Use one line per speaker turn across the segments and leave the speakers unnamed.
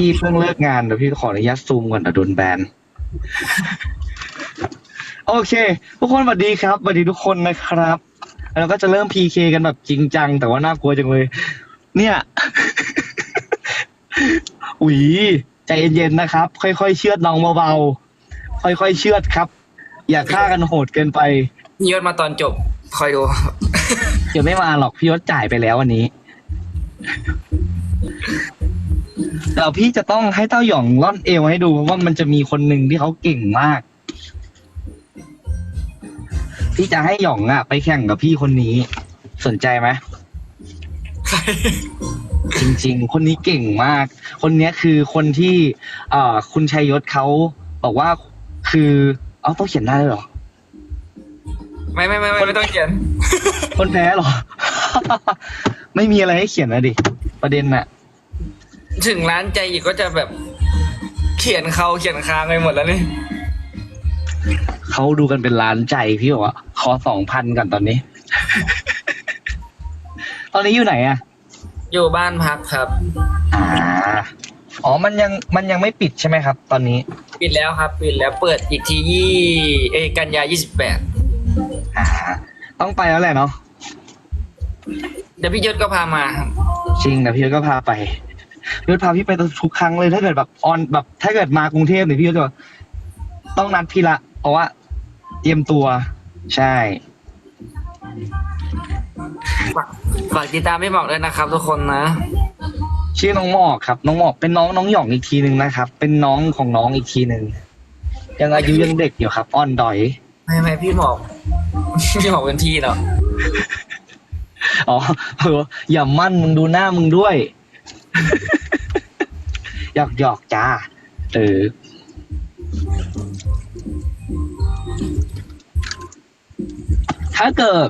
พี่เพิ่งเลิกงานเดี๋ยวพี่ขออนุญาตซูมก่อนเดี๋ยวโดนแบน โอเค ทุกคนสวัสดีครับสวัสดีทุกคนนะครับแล้วก็จะเริ่ม PK กันแบบจริงจัง แต่ว่าน่ากลัวจังเลย เนี่ย อุ๋ยใจเย็นๆนะครับ ค่อยๆเชือดน้องเบาๆค่อยๆเชือดครับ อย่าฆ่ากันโหดเกินไป
พี่ยศมาตอนจบ คอยดู
เดี๋ยวไม่มาหรอกพี่ยศจ่ายไปแล้ววันนี้ เดี๋ยวพี่จะต้องให้เต้าหยองล่อนเอวให้ดูว่ามันจะมีคนหนึ่งที่เขาเก่งมาก พี่จะให้หยองอะไปแข่งกับพี่คนนี้ สนใจไหมจริง ๆ คนนี้เก่งมาก คนเนี้ยคือคนที่ เอ่อ คุณชัยยศเขาบอกว่าคือเอาต้องเขียนได้เลยเหรอ
ไม่ไม่ไม่ไม่ไม่ต้องเขียน
คนแพ้เหรอ ไม่มีอะไรให้เขียนนะดิ ประเด็นน่ะ
ถึงร้านใจอีกก็จะแบบ เขียนเขาเขียนค้างไปหมดแล้วนี่
เขาดูกันเป็นล้านใจพี่บอกว่าขอสองพันก่อนตอนนี้ ตอนนี้อยู่ไหนอะ
อยู่บ้านพักครับ
อ่า อ๋อ มันยังมันยังไม่ปิดใช่ไหมครับ ตอนนี้
ปิดแล้วครับ ปิดแล้วเปิดอีกทียี่เอยกันยายี่สิบแปด
อ่า ต้องไปแล้วแหละเนาะ
เดี๋ยวพี่ยศก็พามาครับ
จริงนะพี่ยศก็พาไป พี่ยศพาพี่ไปทุกครั้งเลยถ้าเกิดแบบออนแบบ ถ้าเกิดมากรุงเทพเนี่ยพี่ยศจะแบบต้องนัดพี่ละเพราะว่าเตรียมตัว ใช่
ฝากฝากติดตามไม่บอกด้วยนะครับ ทุกคนนะ
ชื่อน้องหมอกครับ น้องหมอกเป็นน้องน้องหยองอีกทีหนึ่งนะครับ เป็นน้องของน้องอีกทีหนึ่งยังอายุยังเด็กอยู่ครับอ่อนดอย
ไม่ไม่พี่หมอก พี่หมอกเป็นพี่เนาะ
อ๋อเอออย่ามั่นมึงดูหน้ามึงด้วย หยอกหยอกจ้า เออ ถ้าเกิด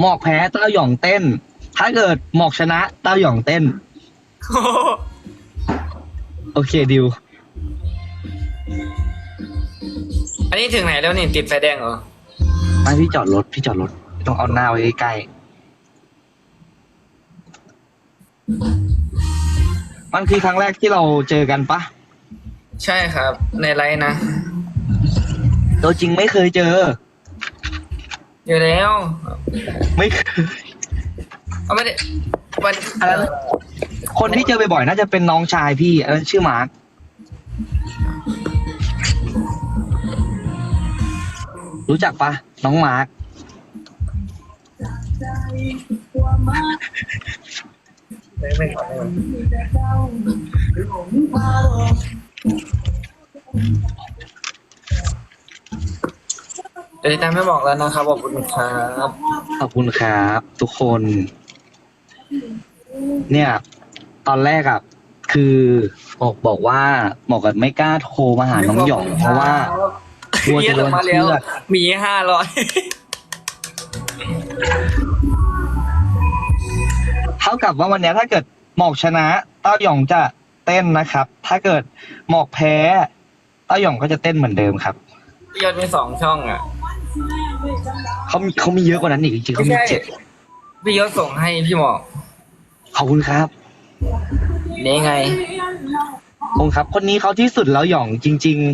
หมอกแพ้เต้าหยองเต้น ถ้าเกิดหมอกชนะเต้าหยองเต้น โอเคดิว
อันนี้ถึงไหนแล้วนี่ติดไฟแดงเหรอ
ไม่พี่จอดรถ พี่จอดรถ ต้องเอาหน้าไว้ใกล้ๆ มันคือครั้งแรกที่เราเจอกันปะ
ใช่ครับ ในไลน์นะ
ตัวจริงไม่เคยเจอ
อยู่แล้ว
ไม่เคย
เอาไม่ได้วัน
อันนั้นคนที่เจอบ่อยๆน่าจะเป็นน้องชายพี่อันนั้นชื่อมาร์ครู้จักปะน้องมาร์ค
ไม่ไม่ขอไม่เดี๋ยวติดตามไม่บอกแล้วนะครับขอบคุณครับ
ขอบคุณครับทุกคน เนี่ย ตอนแรกอะคือบอกบอกว่าหมอกกับไม่กล้าโทรมาหาน้องหยอง เพราะว่ากลัว
เย
จะ
อะ
โด
ลง
น
มาแล้ว
เชือด
มีห้าร้อย
เท่ากับว่าวันเนี้ยถ้าเกิดหมอกชนะเต้าหยองจะเต้นนะครับ ถ้าเกิดหมอกแพ้เต้าหยองก็จะเต้นเหมือนเดิมครับ
พี่ยศมีสองช่องอะ
เขามีเขามีเยอะกว่านั้นอีกจริงๆเขามีเจ็ด
พี่ยศส่งให้พี่หมอก
ขอบคุณครับ
นี่ไง
ขอบคุณครับ คนนี้เขาที่สุดแล้วหยองจริง ๆ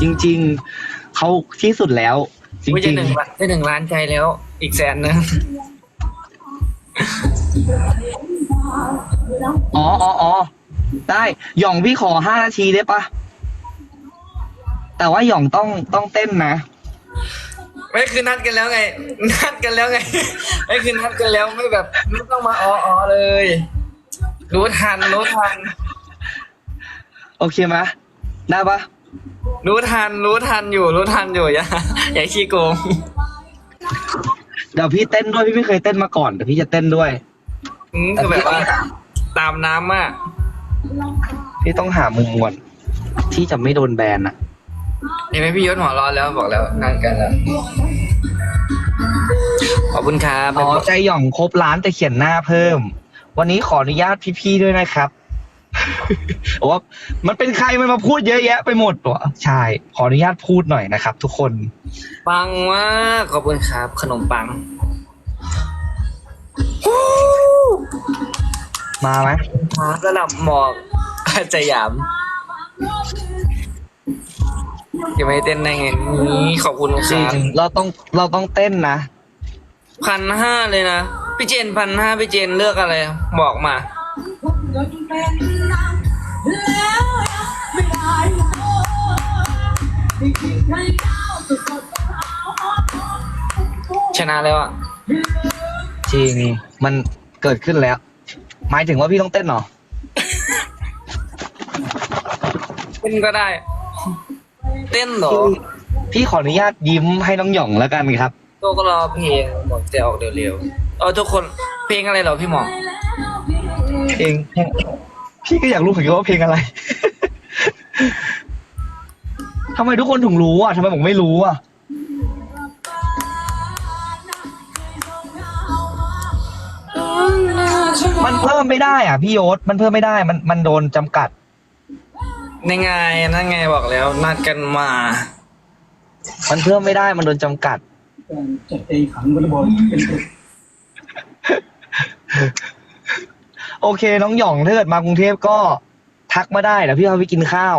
จริง ๆเขาที่สุดแล้ว จ
ว่า
ริ
จะ
ง
หนึ่งล้านจะหนึ่งล้านใจแล้ว อีกแสนหนึง
ๆอ๋ออ๋ออ๋อได้หยองพี่ขอห้านาทีได้ปะแต่ว่าหยองต้องต้องเต้นนะ
ไม่คือนัดกันแล้วไง นัดกันแล้วไงไม่คือนัดกันแล้วไม่แบบไม่ต้องมาอ๋ออ๋อเลย รู้ทันรู้ทัน
โอเคไหมได้ปะ
รู้ทัน รู้ทันอยู่ รู้ทันอยู่อย่าอย่าขี้โกง
เดี๋ยวพี่เต้นด้วยพี่ไม่เคยเต้นมาก่อนเดี๋ยวพี่จะเต้นด้วย
อืมคือแบบว่าตามน้ำมาก
พี่ต้องหามุมก่อนที่จะไม่โดนแบนอะ
เห็นไหมพี่ยศหัวร้อนแล้วบอกแล้วนัดกันแล้วขอบคุณครับ
อ๋อใจหย่องครบล้านแต่เขียนหน้าเพิ่ม วันนี้ขออนุญาตพี่ๆด้วยนะครับ ว่ามันเป็นใครมันมาพูดเยอะแยะไปหมดวะใช่ขออนุญาตพูดหน่อยนะครับ ทุกคน
ปังมากขอบคุณครับ ขนมปัง
มาไหม
ระดับหมอกอาจจะหยามจะไม่เต้นได้ไงนี่ขอบคุณค
จริ
รับ
งเราต้องเราต้องเต้นนะ
พันห้าเลยนะ พี่เจนพันห้าพี่เจนเลือกอะไร บอกมา ชนะแล้วอะ
จริง มันเกิดขึ้นแล้ว หมายถึงว่าพี่ต้องเต้นเหรอ
เต้นก็ได้ เต้นเหรอ
พี่พี่ขออนุญาตยิ้มให้น้องหย่องแล้วกันครับ
โตก็รอเพลงบอกจะออกเร็วๆเออทุกคนเพลงอะไรเหรอพี่หมอ
เพลงเพลงพี่ก็อยากรู้เหมือนกันว่าเพลงอะไร ทำไมทุกคนถึงรู้อะทำไมผมไม่รู้อะ มันเพิ่มไม่ได้อะพี่โยศมันเพิ่มไม่ได้ มันมันโดนจำกัด
ในไงนั่นไงบอกแล้วนัดกันมา
มันเพิ่มไม่ได้ มันโดนจำกัด
จัดเองขังก็ระบอกเป็น
โอเค น้องหย่องถ้าเกิดมากรุงเทพก็ทักมาได้เดี๋ยวพี่พาไปกินข้าว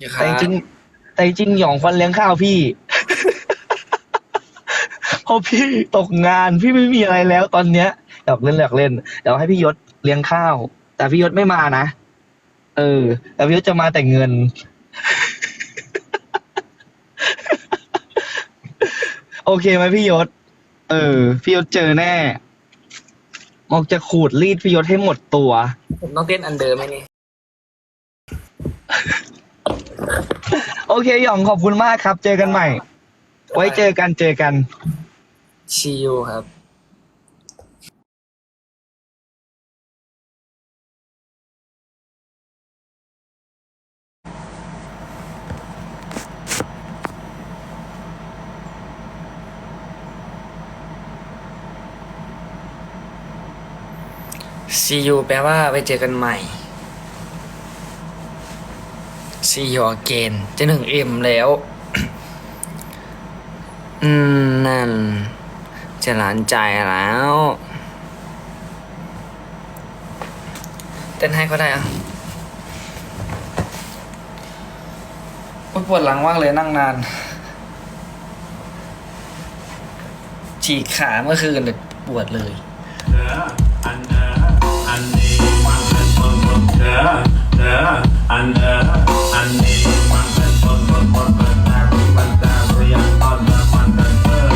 อย่าครั
แต่จริงๆ แต่จริงหยองฟันเลี้ยงข้าวพี่ เพราะพี่ตกงานพี่ไม่มีอะไรแล้วตอนเนี้ยอยากเล่นอยากเล่นเดี๋ยวให้พี่ยศเลี้ยงข้าว แต่พี่ยศไม่มานะเออแต่พี่ยศจะมาแต่เงิน โอเคไหมพี่ยศ เออ พี่ยศเจอแน่มอกจะขูดรีดพี่ยศให้หมดตัว
ผมต้องเต้นอันเดิมไหมนี่
โอเคหยองขอบคุณมากครับ เจอกันใหม่ ไว้เจอกันเจอกัน
ชิลครับ See you แปลว่าไปเจอกันใหม่ See you again จะถึง M แล้ว อืม นั่น จะหลานใจแล้ว เต้นให้ก็ได้อะปวดหลังมากเลยนั่งนาน ฉีกขาเมื่อคืนเลยปวดเลย
เด้ออันเด้ออันนี้มันเป็นต้นเด้นนี้มันเป็นคนคนคนเปิดตาคุยบันตาเรียนตอนเดิมมันเป็นเปิด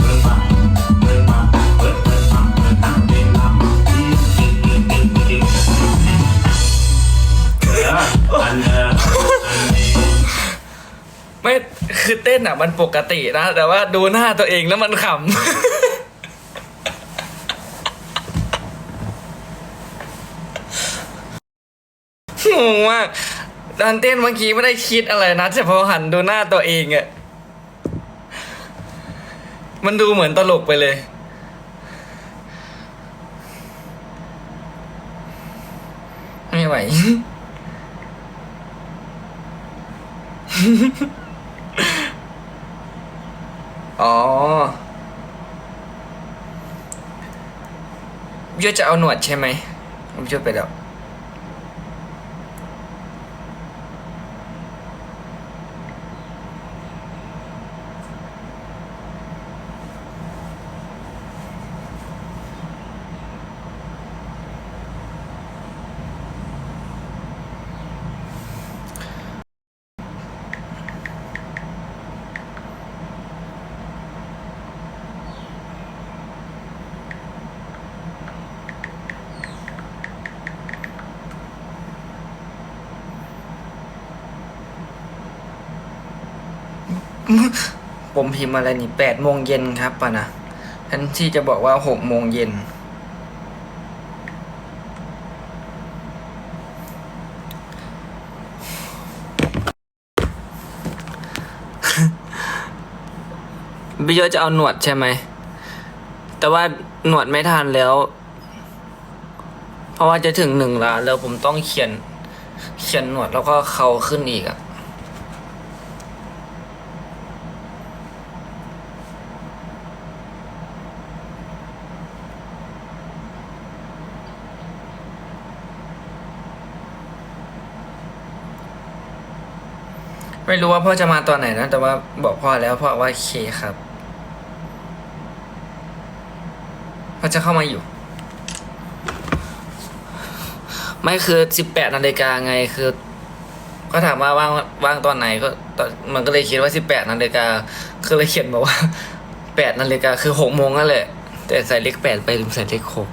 เปิดมาเปิดมาเปิดเปิดมาเปิดตั้งเวลาอีอีอีอีอีเด้ออันเด้ออันนี้
ไม่คือเต้นอะมันปกตินะ แต่ว่าดูหน้าตัวเองแล้วมันขำ งง มากตอนเต้นเมื่อกี้ไม่ได้คิดอะไรนะแต่พอหันดูหน้าตัวเองอะมันดูเหมือนตลกไปเลย ไม่ไหว อ๋อพี่ยศจะเอาหนวดใช่ไหมพี่ยไปแล้ว ผมพิมพ์อะไรนี่แปดโมงเย็นครับป่ะนะแทนที่จะบอกว่าหกโมงเย็นพี่โยจะเอาหนวดใช่ไหม แต่ว่าหนวดไม่ทันแล้ว เพราะว่าจะถึงหนึ่งล้านแล้วผมต้องเขียน เขียนหนวดแล้วก็เขาขึ้นอีกอะ ไม่รู้ว่าพ่อจะมาตอนไหนนะ แต่ว่าบอกพ่อแล้วพ่อว่าเคครับพ่อจะเข้ามาอยู่ ไม่คือสิบแปดนาฬิกาไงคือ ก็ถามว่าว่างว่างตอนไหนก็ตอนมันก็เลยคิดว่าสิบแปดนาฬิกาคือเลยเขียนบอกว่าแปดนาฬิกาคือหกโมงนั่นแหละแต่ใส่เลขแปดไปลืมใส่เลขหก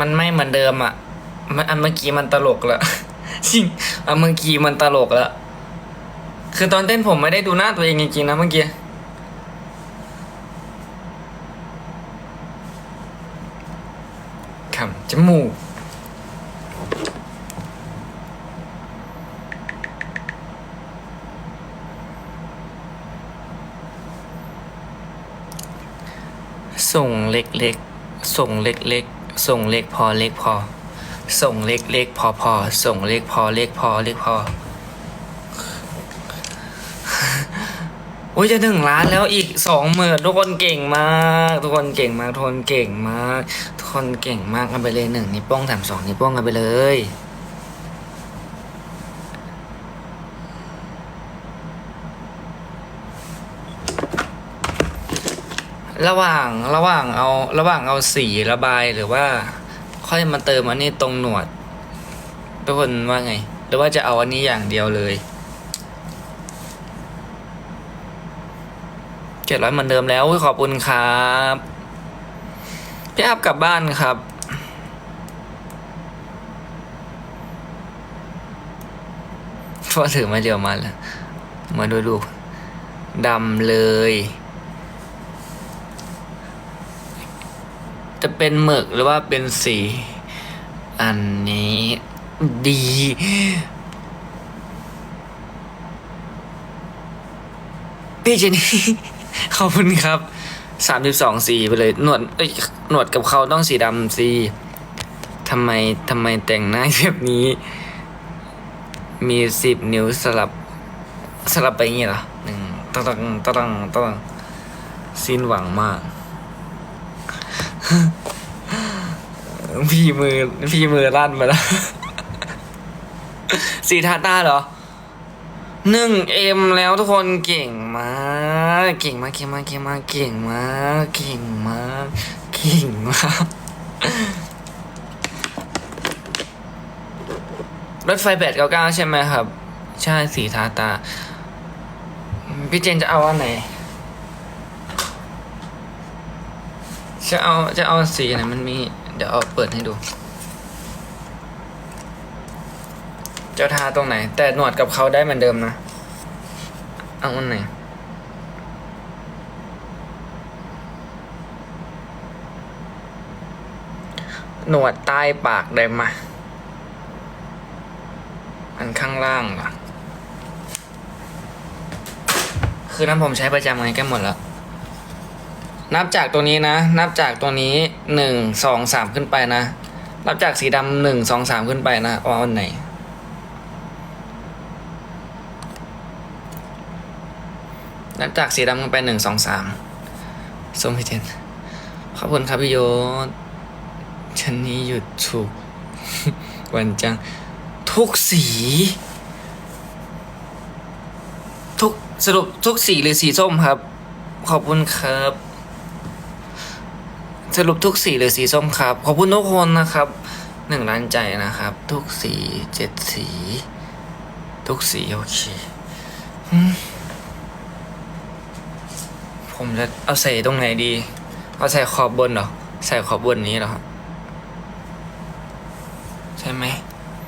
มันไม่เหมือนเดิมอะ มันอันเมื่อกี้มันตลกละจริงอันเมื่อกี้มันตลกละคือตอนเต้นผมไม่ได้ดูหน้าตัวเองจริงๆนะเมื่อกี้ขำจมูกส่งเล็กๆ ส่งเล็กๆ ส่งเล็กพอเล็กพอ ส่งเล็กๆพอพอ ส่งเล็กพอเล็กพอเล็กพอโอ้ยจะถึงล้านแล้วอีกสองหมื่นทุกคนเก่งมากทุกคนเก่งมากทุกคนเก่งมากทุกคนเก่งมากกันไปเลยหนึ่งนิ้วโป้งสามสองนิ้วโป้งกันไปเลย ระหว่างระหว่างเอาระหว่างเอาสีระบายหรือว่า ค่อยมาเติมอันนี้ตรงหนวดทุกคนว่าไง หรือว่าจะเอาอันนี้อย่างเดียวเลยเจ็ดร้อยเหมือนเดิมแล้วขอบคุณครับพี่อัพกลับบ้านครับพอถือมาเดียวมาแล้วมาดูดูดำเลย จะเป็นหมึกหรือว่าเป็นสี อันนี้ดี พี่เจนี่ขอบคุณครับสามสิบสองสีไปเลยหนวดเอ้ยหนวดกับเขาต้องสีดำสีทำไมทำไมแต่งหน้าแบบนี้ มีสิบนิ้วสลับ สลับไปอย่างงี้เหรอหนึ่งตังตังตังตังตังสิ้นหวังมาก พี่มือ พี่มือลั่นมาแล้วสีทาต้าเหรอหนึ่งเอ็มแล้วทุกคนเก่งมากเก่งมากเก่งมากเก่งมากเก่งมากเก่งมากเก่งมากรถไฟแปดเก้าเก้าใช่ไหมครับ ใช่สีทาตา พี่เจนจะเอาอันไหน จะเอาจะเอาสีไหนมันมี เดี๋ยวเอาเปิดให้ดู จะทาตรงไหน แต่หนวดกับเขาได้เหมือนเดิมนะ เอาอันไหนหนวดใต้ปากได้มา อันข้างล่างล่ะ คือนั้นผมใช้ประจำไงแก้หมดแล้ว นับจากตัวนี้นะ นับจากตัวนี้หนึ่งสองสามขึ้นไปนะ นับจากสีดำหนึ่งสองสามขึ้นไปนะว่าอันไหน นับจากสีดำขึ้นไปหนึ่งสองสามส้มพี่เทนขอบคุณครับพี่โยศฉันนี้หยุดถูกวันจัง ทุกสี ทุกสรุปทุกสีหรือสีส้มครับ ขอบคุณครับ สรุปทุกสีหรือสีส้มครับ ขอบคุณทุกคนนะครับหนึ่งล้านใจนะครับ ทุกสีเจ็ดสี ทุกสีโอเคผมจะเอาใส่ตรงไหนดี เอาใส่ขอบบนเหรอ ใส่ขอบบนนี้เหรอครับใช่ไหม